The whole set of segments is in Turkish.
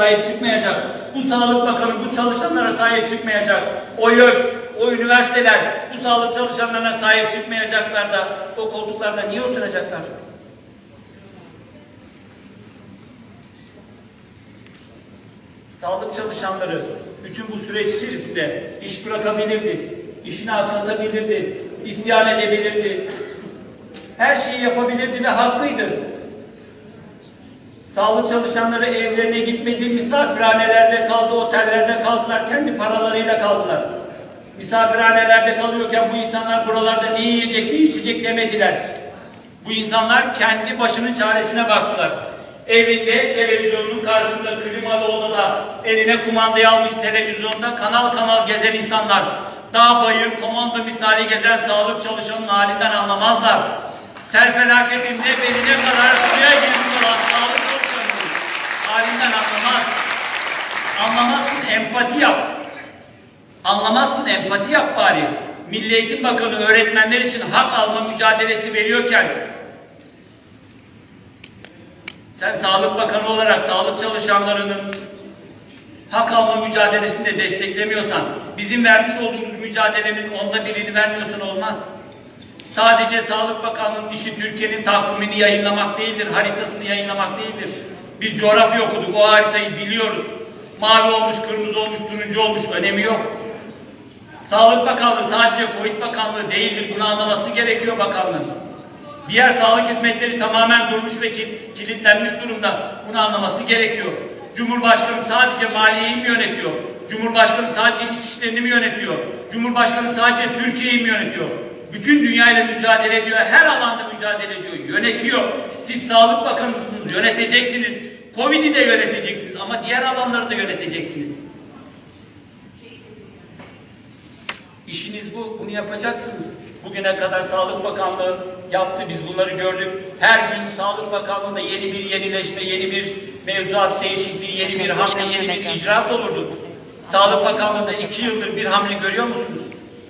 sahip çıkmayacak. Bu Sağlık Bakanı bu çalışanlara sahip çıkmayacak. O YÖK, o üniversiteler bu sağlık çalışanlarına sahip çıkmayacaklar da o koltuklarda niye oturacaklar? Sağlık çalışanları bütün bu süreç içerisinde iş bırakabilirdi, işini aksatabilirdi, isyan edebilirdi. Her şeyi yapabilirdi ve hakkıydı. Sağlık çalışanları evlerine gitmedi, misafirhanelerde kaldı, otellerde kaldılar, kendi paralarıyla kaldılar. Misafirhanelerde kalıyorken bu insanlar buralarda ne yiyecek, ne içecek demediler. Bu insanlar kendi başının çaresine baktılar. Evinde televizyonun karşısında klimalı odada eline kumandayı almış televizyonda kanal kanal gezen insanlar dağ bayır komando misali gezen sağlık çalışanının halinden anlamazlar. Sel felaketinde beline kadar suya girmiş olan sağlık halinden anlamaz. Anlamazsın empati yap. Anlamazsın empati yap bari. Milli Eğitim Bakanı öğretmenler için hak alma mücadelesi veriyorken sen Sağlık Bakanı olarak sağlık çalışanlarının hak alma mücadelesini de desteklemiyorsan, bizim vermiş olduğumuz mücadelenin onda birini vermiyorsan olmaz. Sadece Sağlık Bakanlığı'nın işi Türkiye'nin takvimini yayınlamak değildir, haritasını yayınlamak değildir. Biz coğrafya okuduk, o haritayı biliyoruz. Mavi olmuş, kırmızı olmuş, turuncu olmuş, önemi yok. Sağlık Bakanlığı sadece Covid Bakanlığı değildir, bunu anlaması gerekiyor bakanlığın. Diğer sağlık hizmetleri tamamen durmuş ve ki- kilitlenmiş durumda. Bunu anlaması gerekiyor. Cumhurbaşkanı sadece maliyeyi mi yönetiyor? Cumhurbaşkanı sadece iç işlerini mi yönetiyor? Cumhurbaşkanı sadece Türkiye'yi mi yönetiyor? Bütün dünyayla mücadele ediyor, her alanda mücadele ediyor, yönetiyor. Siz Sağlık Bakanısınız, yöneteceksiniz. Covid'i de yöneteceksiniz ama diğer alanları da yöneteceksiniz. İşiniz bu, bunu yapacaksınız. Bugüne kadar Sağlık Bakanlığı yaptı, biz bunları gördük. Her gün Sağlık Bakanlığı'nda yeni bir yenileşme, yeni bir mevzuat değişikliği, yeni bir hamle, yeni bir icraat olurdu. Sağlık Bakanlığı'nda iki yıldır bir hamle görüyor musunuz?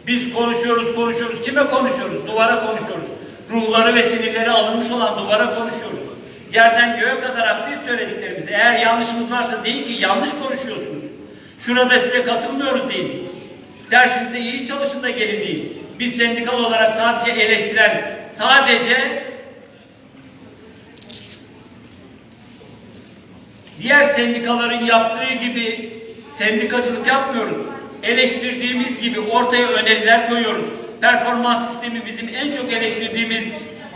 Biz konuşuyoruz, konuşuyoruz. Kime konuşuyoruz? Duvara konuşuyoruz. Ruhları ve sinirleri alınmış olan duvara konuşuyoruz. Yerden göğe kadar aktif söylediklerimizi. Eğer yanlışımız varsa deyin ki yanlış konuşuyorsunuz. Şurada size katılmıyoruz deyin. Dersinize iyi çalışın da gelin değil. Biz sendikal olarak sadece eleştiren, sadece diğer sendikaların yaptığı gibi sendikacılık yapmıyoruz. Eleştirdiğimiz gibi ortaya öneriler koyuyoruz. Performans sistemi bizim en çok eleştirdiğimiz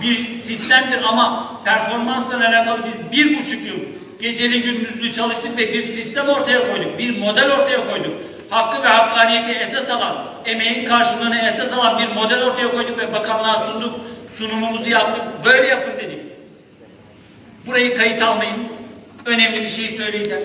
bir sistemdir ama performansla alakalı biz bir buçuk yıl geceli gündüzlü çalıştık ve bir sistem ortaya koyduk. Bir model ortaya koyduk. Hakkı ve hakkaniyeti esas alan, emeğin karşılığını esas alan bir model ortaya koyduk ve bakanlığa sunduk. Sunumumuzu yaptık. Böyle yapın dedik. Burayı kayıt almayın. Önemli bir şey söyleyeceğim.